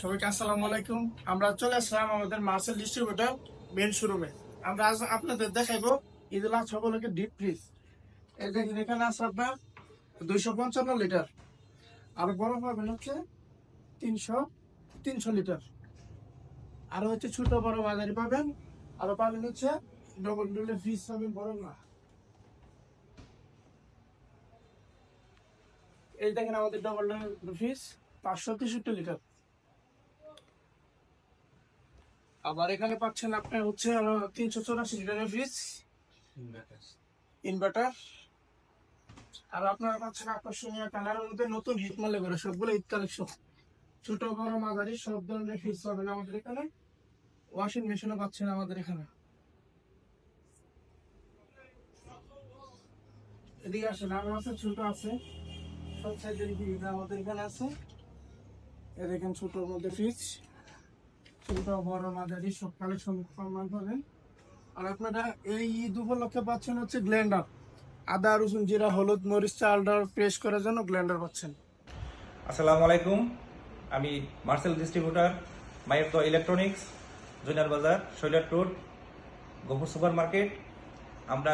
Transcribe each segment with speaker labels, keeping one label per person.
Speaker 1: সবাইকে আসসালামু আলাইকুম। আমরা চলে আসলাম আমাদের মার্সেল ডিস্ট্রিবিউটর মেন শোরুমে আমরা আজ আপনাদের দেখাইবো ঈদুল আজহা উপলক্ষে ডিপ ফ্রিজ এই দেখেন, এখানে আছে আপনার দুইশো পঞ্চান্ন লিটার। আর বড় পাবেন হচ্ছে তিনশো তিনশো লিটার। আর হচ্ছে ছোট বড় বাজারে পাবেন। আরও পাবেন হচ্ছে ডবল ডবল ফ্রিজ পাবেন বড় না। এই দেখেন আমাদের ডবল ডবল ফ্রিজ পাঁচশো তেষট্টি লিটার। আবার এখানে পাচ্ছেন আপনার হচ্ছে আরও তিনশো চৌরাশি লিটারের ফ্রিজ ইনভার্টার আর আপনারা পাচ্ছেন আকর্ষণীয় কালারের মধ্যে নতুন হিট মালে করে সবগুলো ঈদ কালেকশন ছোট বড় মাঝারি সব ধরনের ফ্রিজ পাবেন আমাদের এখানে। ওয়াশিং মেশিনও পাচ্ছেন আমাদের এখানে। এদিকে আসেন আছে ছোট আছে। সব সাইজের আমাদের এখানে আছে। এ দেখেন ছোটর মধ্যে ফ্রিজ আর আপনারা এই ঈদ উপলক্ষে পাচ্ছেন হচ্ছে গ্ল্যান্ডার আদা, রসুন, জিরা, হলুদ করার জন্য গ্ল্যান্ডার পাচ্ছেন।
Speaker 2: আসসালামু আলাইকুম। আমি মার্সেল ডিস্ট্রিবিউটার তো electronics, junior Bazar, Shoilat road গোবর সুপার মার্কেট আমরা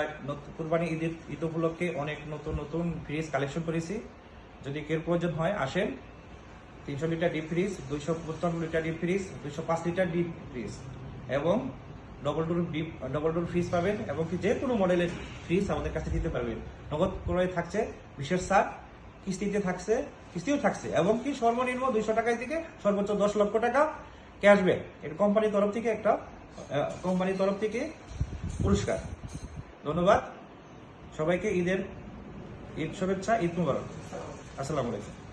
Speaker 2: কুরবানি ঈদের ঈদ উপলক্ষে অনেক নতুন নতুন ফ্রিজ কালেকশন করেছি। যদি কেউ প্রয়োজন হয়, আসেন। তিনশো লিটার ডিপ ফ্রিজ দুইশো পঁচপান্ন লিটার ডিপ ফ্রিজ দুইশো পাঁচ লিটার ডিপ ফ্রিজ এবং double door deep double door fridge পাবেন এবং কি যে কোনো মডেলের ফ্রিজ আমাদের কাছে দিতে পারবেন। নগদ ক্রয় থাকছে, বিশেষ ছাড়, কিস্তিতে থাকছে, কিস্তিও থাকছে। এবং কি সর্বনিম্ন দুইশো টাকায় থেকে সর্বোচ্চ দশ লক্ষ টাকা ক্যাশব্যাক এটা কোম্পানির তরফ থেকে একটা কোম্পানির তরফ থেকে পুরস্কার। ধন্যবাদ। সবাইকে ঈদের ঈদ শুভেচ্ছা, ঈদ মুবারক। আসসালামু আলাইকুম।